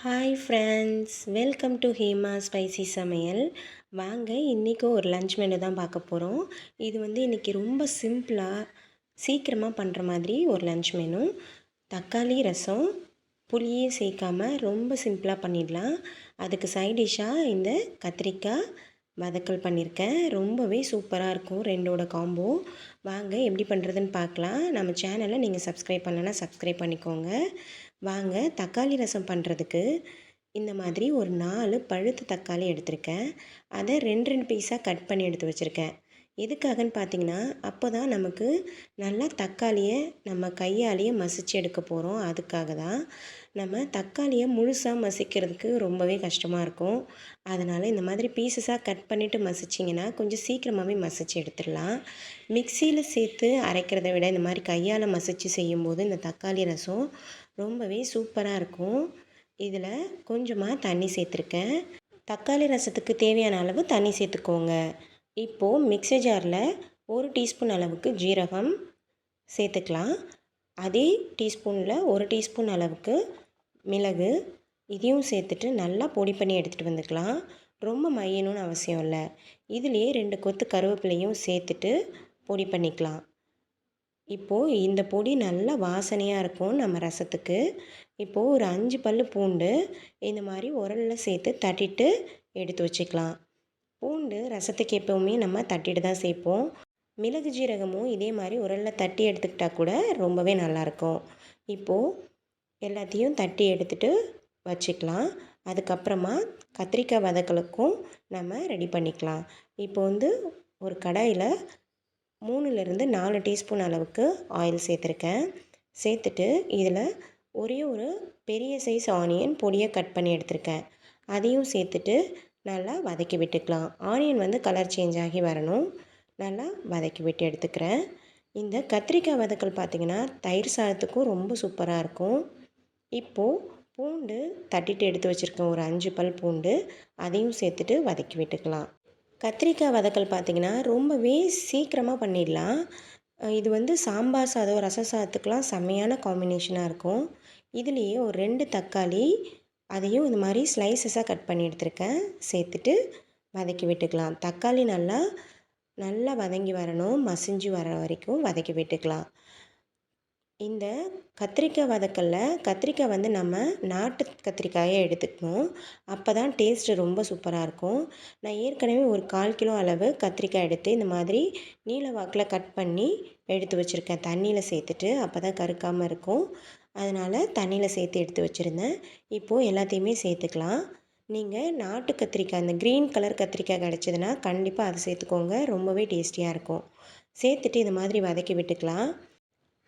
Hi friends welcome to Hema spicy சமையல் வாங்க இன்றைக்கும் ஒரு லஞ்ச் மெனு தான் பார்க்க போகிறோம் இது வந்து இன்றைக்கி ரொம்ப சிம்பிளாக சீக்கிரமாக பண்ணுற மாதிரி ஒரு லஞ்ச் மெனு தக்காளி ரசம் புளியே சேர்க்காமல் ரொம்ப சிம்பிளாக பண்ணிடலாம். அதுக்கு சைட் டிஷ்ஷாக இந்த கத்திரிக்காய் வதக்கல் பண்ணியிருக்கேன் ரொம்பவே சூப்பராக இருக்கும் ரெண்டோட காம்போ வாங்க எப்படி பண்ணுறதுன்னு பார்க்கலாம். நம்ம சேனலை நீங்கள் சப்ஸ்கிரைப் பண்ணலைன்னா சப்ஸ்கிரைப் பண்ணிக்கோங்க. வாங்க தக்காளி ரசம் பண்ணுறதுக்கு இந்த மாதிரி ஒரு நாலு பழுத்த தக்காளி எடுத்திருக்கேன். அதை ரெண்டு ரெண்டு பீஸாக கட் பண்ணி எடுத்து வச்சுருக்கேன். எதுக்காகன்னு பார்த்தீங்கன்னா அப்போ தான் நமக்கு நல்லா தக்காளியை நம்ம கையாலேயே மசித்து எடுக்க போகிறோம் அதுக்காக தான் நம்ம தக்காளியை முழுசாக மசிக்கிறதுக்கு ரொம்பவே கஷ்டமாக இருக்கும். அதனால் இந்த மாதிரி பீசஸாக கட் பண்ணிவிட்டு மசிச்சிங்கன்னா கொஞ்சம் சீக்கிரமாகவே மசிச்சு எடுத்துடலாம். மிக்சியில் சேர்த்து அரைக்கிறத விட இந்த மாதிரி கையால் மசித்து செய்யும்போது இந்த தக்காளி ரசம் ரொம்பவே சூப்பராக இருக்கும். இதில் கொஞ்சமாக தண்ணி சேர்த்துருக்கேன். தக்காளி ரசத்துக்கு தேவையான அளவு தண்ணி சேர்த்துக்கோங்க. இப்போது மிக்ஸி ஜாரில் ஒரு டீஸ்பூன் அளவுக்கு ஜீரகம் சேர்த்துக்கலாம். அதே டீஸ்பூனில் ஒரு டீஸ்பூன் அளவுக்கு மிளகு. இதையும் சேர்த்துட்டு நல்லா பொடி பண்ணி எடுத்துகிட்டு வந்துக்கலாம். ரொம்ப மையணும்னு அவசியம் இல்லை. இதுலேயே ரெண்டு கொத்து கருவேப்பிலையும் சேர்த்துட்டு பொடி பண்ணிக்கலாம். இப்போது இந்த பொடி நல்லா வாசனையாக இருக்கும் நம்ம ரசத்துக்கு. இப்போது ஒரு அஞ்சு பல் பூண்டு இந்த மாதிரி உரலில் சேர்த்து தட்டிட்டு எடுத்து வச்சுக்கலாம். பூண்டு ரசத்துக்கு எப்போவுமே நம்ம தட்டிட்டு தான் சேர்ப்போம். மிளகு ஜீரகமும் இதே மாதிரி உரலில் தட்டி எடுத்துக்கிட்டால் கூட ரொம்பவே நல்லாயிருக்கும் இப்போது எல்லாத்தையும் தட்டி எடுத்துகிட்டு வச்சுக்கலாம். அதுக்கப்புறமா கத்திரிக்காய் வதக்கலுக்கும் நம்ம ரெடி பண்ணிக்கலாம். இப்போ வந்து ஒரு கடாயில் மூணுலேருந்து நாலு டீஸ்பூன் அளவுக்கு ஆயில் சேர்த்துருக்கேன். சேர்த்துட்டு இதில் ஒரே ஒரு பெரிய சைஸ் ஆனியன் பொடியை கட் பண்ணி எடுத்திருக்கேன். அதையும் சேர்த்துட்டு நல்லா வதக்கி விட்டுக்கலாம். ஆனியன் வந்து கலர் சேஞ்ச் ஆகி வரணும். நல்லா வதக்கி விட்டு எடுத்துக்கிறேன். இந்த கத்திரிக்காய் வதக்கல் பார்த்திங்கன்னா தயிர் சாதத்துக்கும் ரொம்ப சூப்பராக இருக்கும். இப்போது பூண்டு தட்டிட்டு எடுத்து வச்சுருக்கேன் ஒரு அஞ்சு பல் பூண்டு அதையும் சேர்த்துட்டு வதக்கி விட்டுக்கலாம். கத்திரிக்காய் வதக்கல் பார்த்திங்கன்னா ரொம்பவே சீக்கிரமாக பண்ணிடலாம். இது வந்து சாம்பார் சாதம் ரச சாதத்துக்கெலாம் செம்மையான காம்பினேஷனாக இருக்கும். இதுலேயே ஒரு ரெண்டு தக்காளி அதையும் இந்த மாதிரி ஸ்லைசஸாக கட் பண்ணி எடுத்துருக்கேன். சேர்த்துட்டு வதக்கி விட்டுக்கலாம். தக்காளி நல்லா நல்லா வதங்கி வரணும். மசிஞ்சு வர வரைக்கும் வதக்கி விட்டுக்கலாம். இந்த கத்திரிக்காய் வதக்கல்ல கத்திரிக்காய் வந்து நம்ம நாட்டு கத்திரிக்காயை எடுத்துக்கணும் அப்போ தான் டேஸ்ட்டு ரொம்ப சூப்பராக இருக்கும். நான் ஏற்கனவே ஒரு கால் கிலோ அளவு கத்திரிக்காய் எடுத்து இந்த மாதிரி நீல வாக்கில் கட் பண்ணி எடுத்து வச்சுருக்கேன். தண்ணியில் சேர்த்துட்டு அப்போ தான் கருக்காமல் இருக்கும். அதனால் தண்ணியில் சேர்த்து எடுத்து வச்சுருந்தேன். இப்போது எல்லாத்தையுமே சேர்த்துக்கலாம். நீங்கள் நாட்டு கத்திரிக்காய் இந்த க்ரீன் கலர் கத்திரிக்காய் கிடச்சிதுன்னா கண்டிப்பாக அதை சேர்த்துக்கோங்க. ரொம்பவே டேஸ்டியாக இருக்கும். சேர்த்துட்டு இந்த மாதிரி வதக்கி விட்டுக்கலாம்.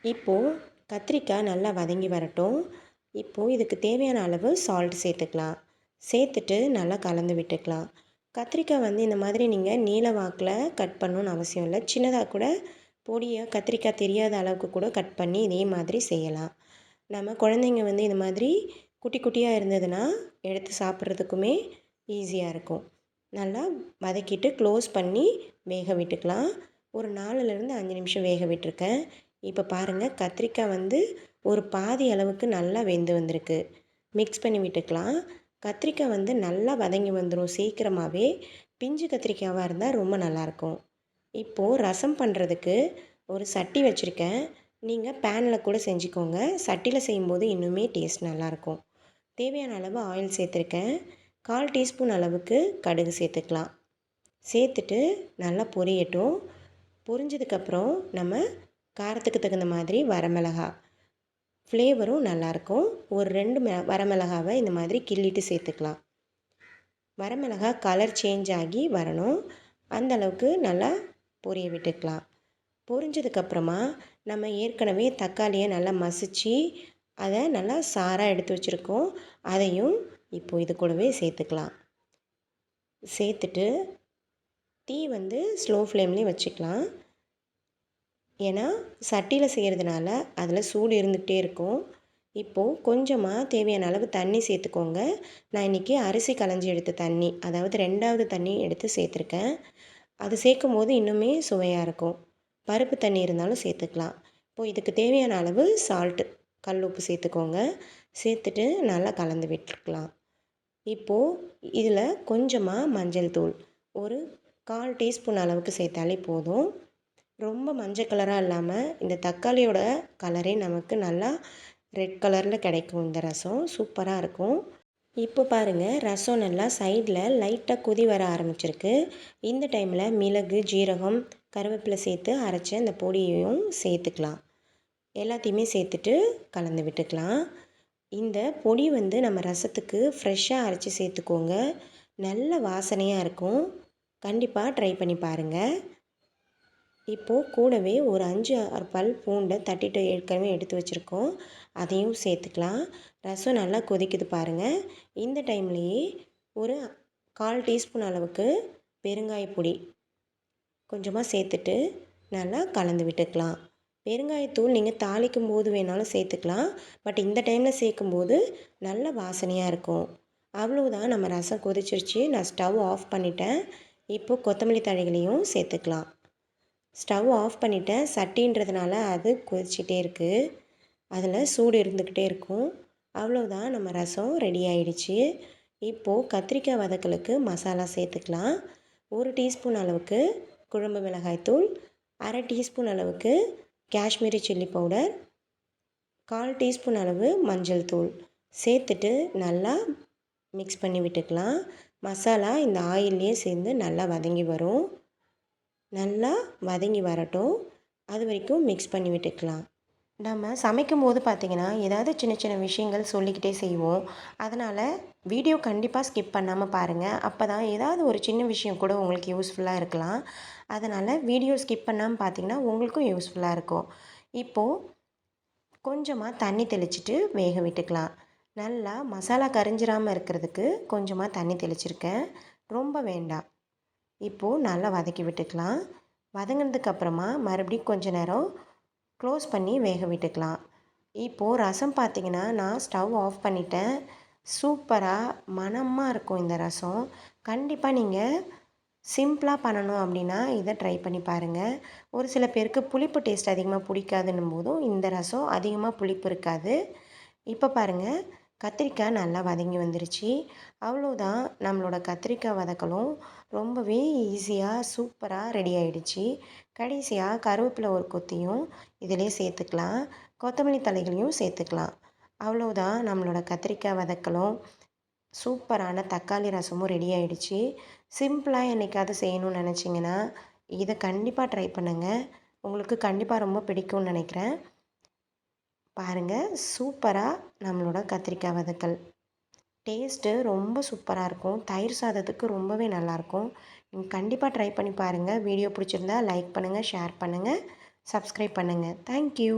இப்போது கத்திரிக்காய் நல்லா வதங்கி வரட்டும். இப்போது இதுக்கு தேவையான அளவு சால்ட் சேர்த்துக்கலாம். சேர்த்துட்டு நல்லா கலந்து விட்டுக்கலாம். கத்திரிக்காய் வந்து இந்த மாதிரி நீங்கள் நீல வாக்கில் கட் பண்ணணுன்னு அவசியம் இல்லை. சின்னதாக கூட பொடியை கத்திரிக்காய் தெரியாத அளவுக்கு கூட கட் பண்ணி இதே மாதிரி செய்யலாம். நம்ம குழந்தைங்க வந்து இந்த மாதிரி குட்டி குட்டியாக இருந்ததுன்னா எடுத்து சாப்பிட்றதுக்குமே ஈஸியாக இருக்கும். நல்லா வதக்கிட்டு க்ளோஸ் பண்ணி வேக விட்டுக்கலாம். ஒரு நாலுலேருந்து அஞ்சு நிமிஷம் வேக விட்டுருக்கேன். இப்போ பாருங்கள் கத்திரிக்காய் வந்து ஒரு பாதி அளவுக்கு நல்லா வெந்து வந்திருக்கு. மிக்ஸ் பண்ணி விட்டுக்கலாம். கத்திரிக்காய் வந்து நல்லா வதங்கி வந்துடும் சீக்கிரமாகவே பிஞ்சு கத்திரிக்காயாக இருந்தால் ரொம்ப நல்லாயிருக்கும் இப்போது ரசம் பண்ணுறதுக்கு ஒரு சட்டி வச்சுருக்கேன். நீங்கள் பேனில் கூட செஞ்சுக்கோங்க. சட்டியில் செய்யும்போது இன்னுமே டேஸ்ட் நல்லாயிருக்கும் தேவையான அளவு ஆயில் சேர்த்துருக்கேன். கால் டீஸ்பூன் அளவுக்கு கடுகு சேர்த்துக்கலாம். சேர்த்துட்டு நல்லா பொரியட்டும். பொரிஞ்சதுக்கப்புறம் நம்ம காரத்துக்கு தகுந்த மாதிரி வரமிளகா ஃப்ளேவரும் நல்லாயிருக்கும் ஒரு ரெண்டு மெ வரமிளகாவை இந்த மாதிரி கிள்ளிட்டு சேர்த்துக்கலாம். வரமிளகா கலர் சேஞ்ச் ஆகி வரணும். அந்த அளவுக்கு நல்லா பொரிய விட்டுக்கலாம். பொரிஞ்சதுக்கப்புறமா நம்ம ஏற்கனவே தக்காளியை நல்லா மசித்து அதை நல்லா சாராக எடுத்து வச்சுருக்கோம். அதையும் இப்போது இது கூடவே சேர்த்துக்கலாம். சேர்த்துட்டு தீ வந்து ஸ்லோ ஃப்ளேம்லேயும் வச்சுக்கலாம். ஏன்னா சட்டியில் செய்கிறதுனால அதில் சூடு இருந்துகிட்டே இருக்கும். இப்போது கொஞ்சமாக தேவையான அளவு தண்ணி சேர்த்துக்கோங்க. நான் இன்றைக்கி அரிசி களைஞ்சி எடுத்த தண்ணி அதாவது ரெண்டாவது தண்ணி எடுத்து சேர்த்துருக்கேன். அது சேர்க்கும் போது இன்னுமே சுவையாக இருக்கும். பருப்பு தண்ணி இருந்தாலும் சேர்த்துக்கலாம். இப்போது இதுக்கு தேவையான அளவு சால்ட்டு கல் உப்பு சேர்த்துக்கோங்க. சேர்த்துட்டு நல்லா கலந்து விட்டுருக்கலாம் இப்போது இதில் கொஞ்சமாக மஞ்சள் தூள் ஒரு கால் டீஸ்பூன் அளவுக்கு சேர்த்தாலே போதும். ரொம்ப மஞ்சள் கலராக இல்லாமல் இந்த தக்காளியோட கலரே நமக்கு நல்லா ரெட் கலரில் கிடைக்கும் இந்த ரசம். சூப்பராக இருக்கும். இப்போ பாருங்கள் ரசம் நல்லா சைடில் லைட்டாக கொதி வர ஆரம்பிச்சிருக்கு. இந்த டைமில் மிளகு ஜீரகம் கருவேப்பிலை சேர்த்து அரைச்ச அந்த பொடியையும் சேர்த்துக்கலாம். எல்லாத்தையுமே சேர்த்துட்டு கலந்து விட்டுக்கலாம். இந்த பொடி வந்து நம்ம ரசத்துக்கு ஃப்ரெஷ்ஷாக அரைச்சி சேர்த்துக்கோங்க. நல்ல வாசனையாக இருக்கும். கண்டிப்பாக ட்ரை பண்ணி பாருங்கள் இப்போது கூடவே ஒரு அஞ்சு ஆறு பல் பூண்டை தட்டிட்டு ஏற்கனவே எடுத்து வச்சுருக்கோம். அதையும் சேர்த்துக்கலாம். ரசம் நல்லா கொதிக்குது பாருங்கள் இந்த டைம்லேயே ஒரு கால் டீஸ்பூன் அளவுக்கு பெருங்காய பொடி கொஞ்சமாக சேர்த்துட்டு நல்லா கலந்து விட்டுக்கலாம். பெருங்காயத்தூள் நீங்கள் தாளிக்கும் போது வேணாலும் சேர்த்துக்கலாம். பட் இந்த டைமில் சேர்க்கும்போது நல்ல வாசனையாக இருக்கும். அவ்வளோதான் நம்ம ரசம் கொதிச்சிருச்சு. நான் ஸ்டவ் ஆஃப் பண்ணிட்டேன். இப்போது கொத்தமல்லி தழைகளையும் சேர்த்துக்கலாம். ஸ்டவ் ஆஃப் பண்ணிட்டேன். சட்டின்றதுனால அது கொதிச்சிட்டே இருக்குது அதில் சூடு இருந்துக்கிட்டே இருக்கும். அவ்வளோதான் நம்ம ரசம் ரெடி ஆயிடுச்சு. இப்போது கத்திரிக்காய் வதக்கலுக்கு மசாலா சேர்த்துக்கலாம். ஒரு டீஸ்பூன் அளவுக்கு குழம்பு மிளகாய்த்தூள் அரை டீஸ்பூன் அளவுக்கு காஷ்மீரி சில்லி பவுடர் கால் டீஸ்பூன் அளவு மஞ்சள் தூள் சேர்த்துட்டு நல்லா மிக்ஸ் பண்ணி விட்டுக்கலாம். மசாலா இந்த ஆயிலே சேர்ந்து நல்லா வதங்கி வரும். நல்லா வதங்கி வரட்டும். அது வரைக்கும் மிக்ஸ் பண்ணி விட்டுக்கலாம். நம்ம சமைக்கும் போது பார்த்திங்கன்னா ஏதாவது சின்ன சின்ன விஷயங்கள் சொல்லிக்கிட்டே செய்வோம். அதனால் வீடியோ கண்டிப்பாக ஸ்கிப் பண்ணாமல் பாருங்கள் அப்போ தான் ஏதாவது ஒரு சின்ன விஷயம் கூட உங்களுக்கு யூஸ்ஃபுல்லாக இருக்கலாம். அதனால் வீடியோ ஸ்கிப் பண்ணாமல் பார்த்தீங்கன்னா உங்களுக்கும் யூஸ்ஃபுல்லாக இருக்கும். இப்போது கொஞ்சமாக தண்ணி தெளிச்சிட்டு வேக விட்டுக்கலாம். நல்லா மசாலா கரிஞ்சிராமல் இருக்கிறதுக்கு கொஞ்சமாக தண்ணி தெளிச்சிருக்கேன். ரொம்ப வேண்டாம். இப்போது நல்லா வதக்கி விட்டுக்கலாம். வதங்கினதுக்கப்புறமா மறுபடியும் கொஞ்ச நேரம் க்ளோஸ் பண்ணி வேக விட்டுக்கலாம். இப்போது ரசம் பார்த்திங்கன்னா நான் ஸ்டவ் ஆஃப் பண்ணிட்டேன். சூப்பராக மணமாக இருக்கும் இந்த ரசம். கண்டிப்பாக நீங்கள் சிம்பிளாக பண்ணணும் அப்படின்னா இதை ட்ரை பண்ணி பாருங்கள் ஒரு சில பேருக்கு புளிப்பு டேஸ்ட் அதிகமாக பிடிக்காதுன்னும் போதும் இந்த ரசம் அதிகமாக புளிப்பு இருக்காது. இப்போ பாருங்கள் கத்திரிக்காய் நல்லா வதங்கி வந்துருச்சு. அவ்வளோதான் நம்மளோட கத்திரிக்காய் வதக்கலும் ரொம்பவே ஈஸியாக சூப்பராக ரெடி ஆகிடுச்சு கடைசியாக கருவேப்பிலை ஒரு கொத்தியும் இதிலே சேர்த்துக்கலாம். கொத்தமல்லி தலைகளையும் சேர்த்துக்கலாம். அவ்வளோதான் நம்மளோட கத்திரிக்காய் வதக்கலும் சூப்பரான தக்காளி ரசமும் ரெடி ஆகிடுச்சு சிம்பிளாக என்றைக்காவது செய்யணும்னு நினச்சிங்கன்னா இதை கண்டிப்பாக ட்ரை பண்ணுங்கள் உங்களுக்கு கண்டிப்பாக ரொம்ப பிடிக்கும்னு நினைக்கிறேன். பாருங்கள் சூப்பராக நம்மளோட கத்திரிக்காய் வதக்கல். டேஸ்ட்டு ரொம்ப சூப்பராக இருக்கும். தயிர் சாதத்துக்கு ரொம்பவே நல்லாயிருக்கும் நீங்கள் கண்டிப்பாக ட்ரை பண்ணி பாருங்கள் வீடியோ பிடிச்சிருந்தா லைக் பண்ணுங்கள் ஷேர் பண்ணுங்கள் சப்ஸ்கிரைப் பண்ணுங்கள் தேங்க்யூ